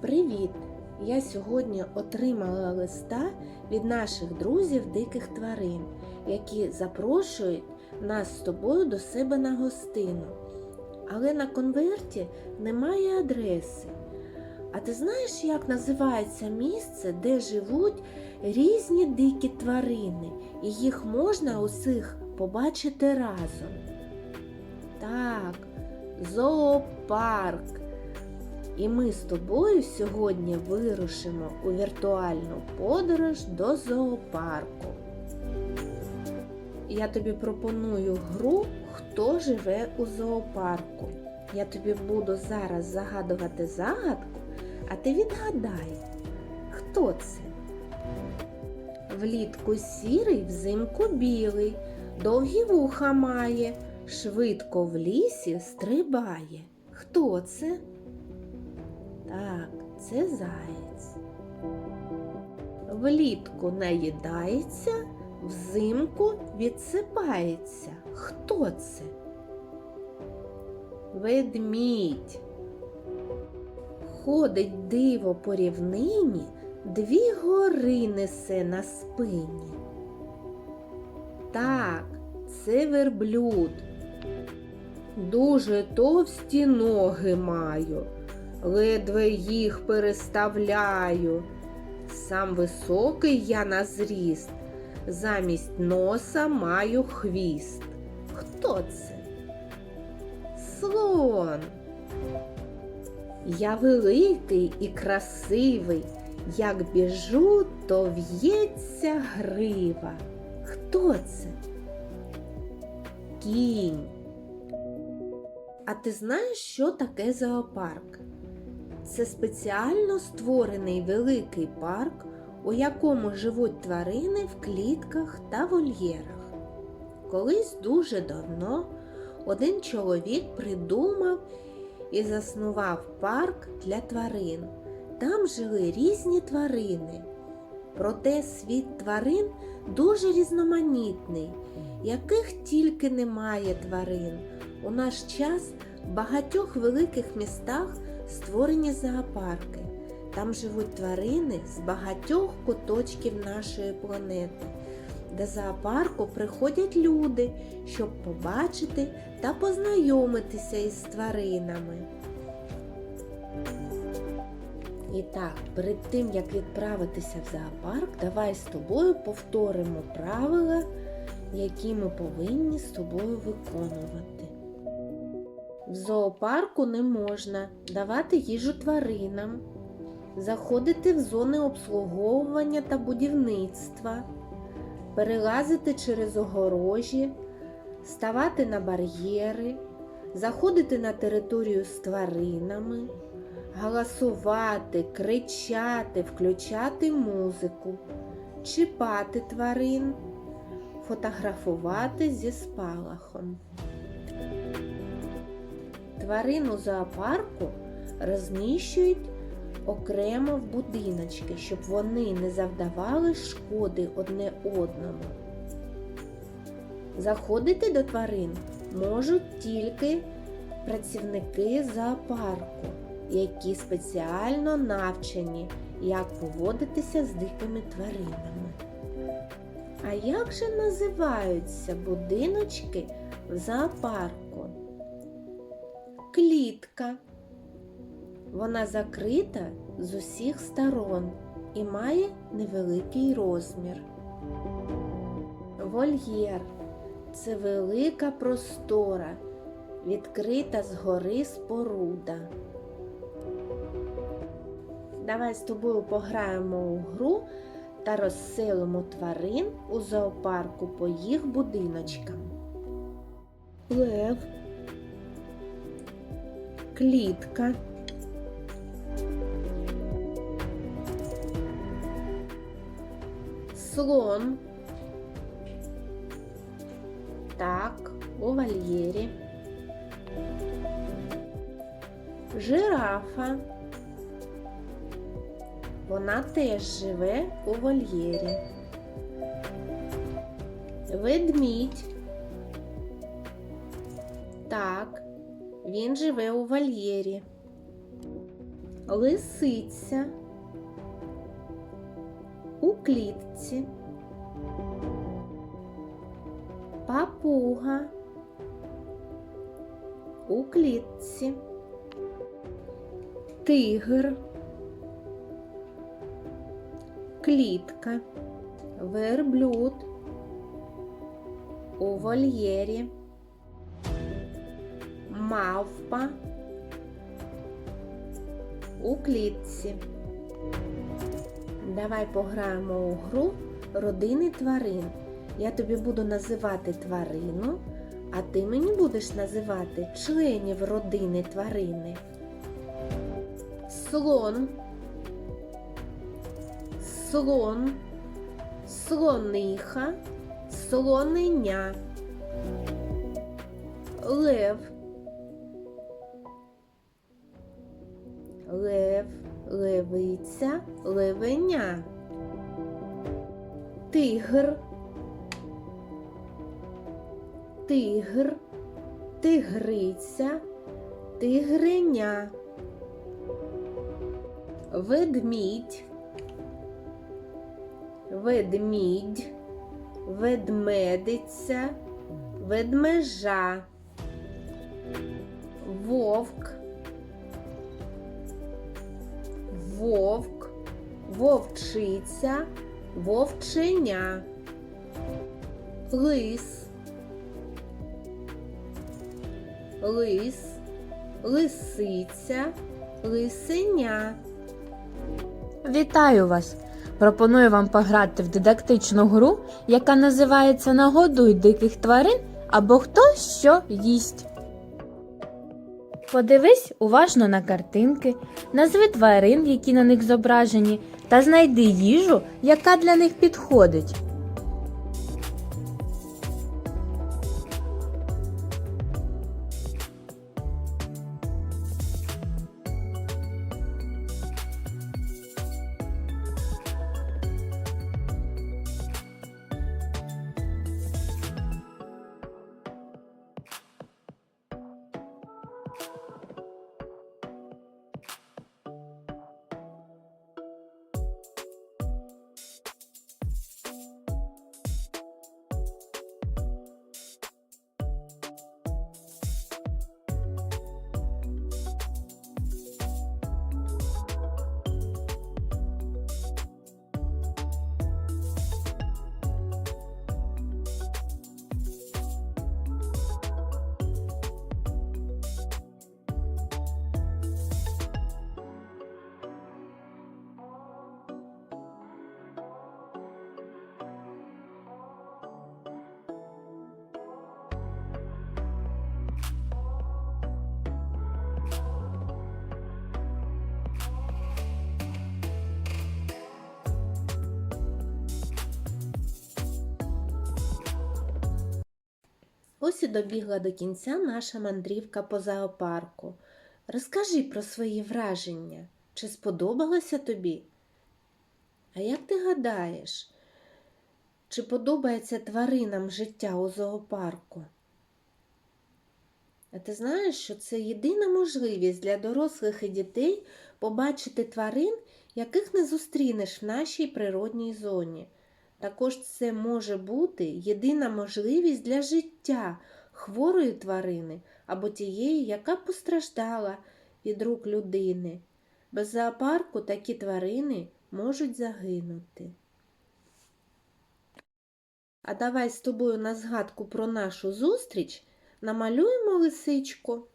Привіт! Я сьогодні отримала листа від наших друзів диких тварин, які запрошують нас з тобою до себе на гостину. Але на конверті немає адреси. А ти знаєш, як називається місце, де живуть різні дикі тварини, і їх можна усіх побачити разом? Так, зоопарк. І ми з тобою сьогодні вирушимо у віртуальну подорож до зоопарку. Я тобі пропоную гру Хто живе у зоопарку. Я тобі буду зараз загадувати загадку, а ти відгадай, хто це? Влітку сірий, взимку білий, довгі вуха має, швидко в лісі стрибає. Хто це? Так, це заєць. Влітку наїдається, взимку відсипається. Хто це? Ведмідь. Ходить диво по рівнині, дві гори несе на спині. Так, це верблюд. Дуже товсті ноги маю ледве їх переставляю. Сам високий я на зріст, замість носа маю хвіст. Хто це? Слон. Я великий і красивий, як біжу, то в'ється грива. Хто це? Кінь. А ти знаєш, що таке зоопарк? Це спеціально створений великий парк, у якому живуть тварини в клітках та вольєрах. Колись дуже давно один чоловік придумав і заснував парк для тварин. Там жили різні тварини. Проте світ тварин дуже різноманітний, яких тільки немає тварин. У наш час в багатьох великих містах створені зоопарки. Там живуть тварини з багатьох куточків нашої планети. До зоопарку приходять люди, щоб побачити та познайомитися із тваринами. І так, перед тим як відправитися в зоопарк, давай з тобою повторимо правила, які ми повинні з тобою виконувати. В зоопарку не можна давати їжу тваринам, заходити в зони обслуговування та будівництва, перелазити через огорожі, ставати на бар'єри, заходити на територію з тваринами, галасувати, кричати, включати музику, чіпати тварин, фотографувати зі спалахом. Тварин у зоопарку розміщують окремо в будиночки, щоб вони не завдавали шкоди одне одному. Заходити до тварин можуть тільки працівники зоопарку, які спеціально навчені, як поводитися з дикими тваринами. А як же називаються будиночки в зоопарку? Клітка. Вона закрита з усіх сторон і має невеликий розмір. Вольєр це велика простора, відкрита згори споруда. Давай з тобою пограємо у гру та розселимо тварин у зоопарку по їх будиночкам. Лев клітка. Слон. Так, у вольєрі. Жирафа. Вона теж живе у вольєрі. Ведмідь. Так, він живе у вольєрі. лисиця у клітці, папуга у клітці, тигр, клітка, верблюд у вольєрі, мавпа у клітці. Давай пограємо у гру родини тварин. Я тобі буду називати тварину, а ти мені будеш називати членів родини тварини. Слон, слон, слониха, слоненя, лев, левиця, левеня, тигр, тигр, тигриця, тигриня, ведмідь, ведмідь, ведмедиця, ведмежа, вовк, вовк, вовчиця, вовченя, лис, лис, лисиця, лисеня. Вітаю вас! Пропоную вам пограти в дидактичну гру, яка називається Нагодуй диких тварин або Хто що їсть. Подивись уважно на картинки, назви тварин, які на них зображені, та знайди їжу, яка для них підходить. Ось і добігла до кінця наша мандрівка по зоопарку. Розкажи про свої враження. Чи сподобалося тобі? А як ти гадаєш, чи подобається тваринам життя у зоопарку? А ти знаєш, що це єдина можливість для дорослих і дітей побачити тварин, яких не зустрінеш в нашій природній зоні. Також це може бути єдина можливість для життя хворої тварини або тієї, яка постраждала від рук людини. Без зоопарку такі тварини можуть загинути. А давай з тобою на згадку про нашу зустріч намалюємо лисичку.